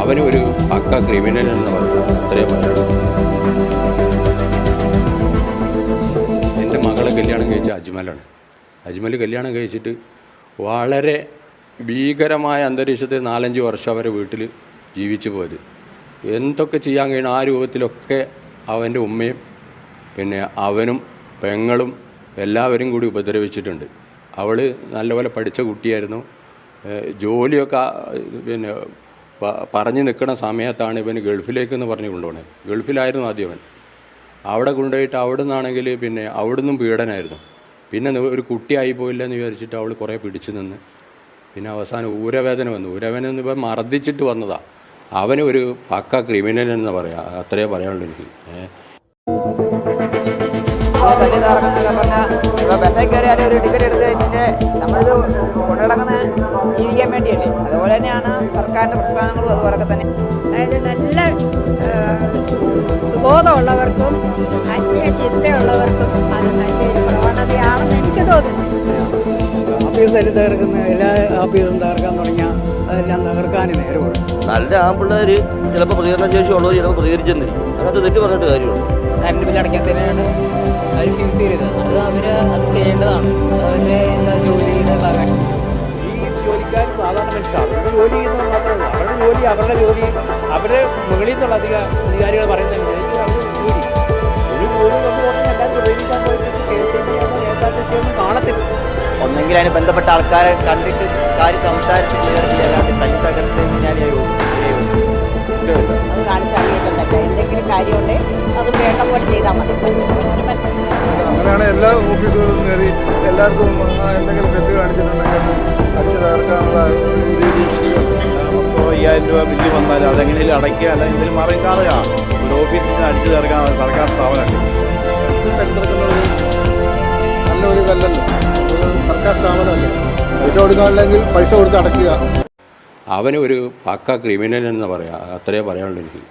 അവന് ഒരു പക്ക ക്രിമിനൽ എന്ന് പറഞ്ഞു. അത്രയും പറഞ്ഞു എന്റെ മകളെ കല്യാണം കഴിച്ച അജ്മലാണ്. അജ്മൽ കല്യാണം കഴിച്ചിട്ട് വളരെ ഭീകരമായ അന്തരീക്ഷത്തിൽ നാലഞ്ച് വർഷം അവരെ വീട്ടിൽ ജീവിച്ചു പോയത്. എന്തൊക്കെ ചെയ്യാൻ കഴിയണം ആ രൂപത്തിലൊക്കെ അവന്റെ ഉമ്മയും പിന്നെ അവനും പെങ്ങളും എല്ലാവരും കൂടി ഉപദ്രവിച്ചിട്ടുണ്ട്. അവൾ നല്ലപോലെ പഠിച്ച കുട്ടിയായിരുന്നു. ജോലിയൊക്കെ പിന്നെ പറഞ്ഞു നിൽക്കുന്ന സമയത്താണ് ഇവന് ഗൾഫിലേക്കെന്ന് പറഞ്ഞ് കൊണ്ടുപോകണത് ഗൾഫിലായിരുന്നു ആദ്യം അവൻ. അവിടെ കൊണ്ടുപോയിട്ട് അവിടെ നിന്നാണെങ്കിൽ പിന്നെ അവിടെ നിന്നും പീഡനായിരുന്നു. പിന്നെ ഒരു കുട്ടിയായി പോയില്ല എന്ന് വിചാരിച്ചിട്ട് അവൾ കുറേ പിടിച്ചു നിന്ന്. പിന്നെ അവസാനം ഊരവേദന വന്നു. ഊരവേദന എന്ന് ഇപ്പം മർദ്ദിച്ചിട്ട് വന്നതാ. അവന് ഒരു പക്ക ക്രിമിനൽ എന്ന് പറയാം അത്രേ പറയാനുള്ളൂ എനിക്ക്. ബസ്സിൽ കയറിയാൽ ടിക്കറ്റ് അതുപോലെ തന്നെയാണ് പ്രസ്ഥാനങ്ങളും തന്നെ നല്ല സുബോധമുള്ളവർക്കും അന്യ ചിന്തയുള്ളവർക്കും അത് നല്ലൊരു പ്രവണതയാണെന്ന് എനിക്ക് തോന്നുന്നു എല്ലാം നല്ല ആമ്പിള്ളേർ ചിലപ്പോൾ പ്രതികരണ ശേഷി ഉള്ളവർ ചിലപ്പോൾ പ്രതികരിച്ചെന്നിരിക്കും അതിനകത്ത് തെറ്റ് പറഞ്ഞിട്ട് കാര്യമുള്ളൂ കറണ്ട് ബില്ല് അടയ്ക്കാത്തതിനാണ് അവർ ഫ്യൂസ് ചെയ്തത്. അത് അവർ അത് ചെയ്യേണ്ടതാണ്. അവരുടെ എന്താ ജോലിയുടെ ജോലിക്കാർ സാധാരണ മനുഷ്യർ അവരുടെ ജോലി ചെയ്യുന്നത് മാത്രമേ ഉള്ളൂ അവരുടെ ജോലി അവരുടെ ജോലി. അവരുടെ മുകളിൽ നിന്നുള്ള അധിക അധികാരികൾ പറയുന്നതനുസരിച്ച് അവർ ജോലി. ഒരു ജോലി കൊണ്ട് പറഞ്ഞാൽ എല്ലാവരും പ്രയോഗിക്കാൻ പോയിട്ട് കെ എസ് ഒന്നും കാണത്തില്ല. ഒന്നെങ്കിൽ അതിന് ബന്ധപ്പെട്ട ആൾക്കാരെ കണ്ടിട്ട് കാര്യം സംസാരിച്ചിട്ട് ക്ലിയർ തകർത്ത് പിന്നാലെ അത് അങ്ങനെയാണ് എല്ലാ ഓഫീസുകളും കയറി എല്ലാവർക്കും എന്തെങ്കിലും തെറ്റ് കാണിച്ചിട്ടുണ്ടെങ്കിൽ രീതി അയ്യായിരം രൂപ ബില്ല് വന്നാൽ അതെങ്ങനെയും അടയ്ക്കുക അല്ലെങ്കിൽ എന്തെങ്കിലും മാറി കാണുക ഒരു ഓഫീസിൽ നിന്ന് അടിച്ചു തീർക്കാൻ സർക്കാർ എടുത്തിരിക്കുന്നത് നല്ലൊരു ഇതല്ലല്ലോ. സർക്കാർ സ്ഥാപനമല്ലേ? പൈസ കൊടുക്കാനില്ലെങ്കിൽ പൈസ കൊടുത്ത് അടയ്ക്കുക. അവന് ഒരു പക്ക ക്രിമിനൽ എന്ന് പറയാം. അത്രേ പറയാനുള്ളൂ എനിക്ക്.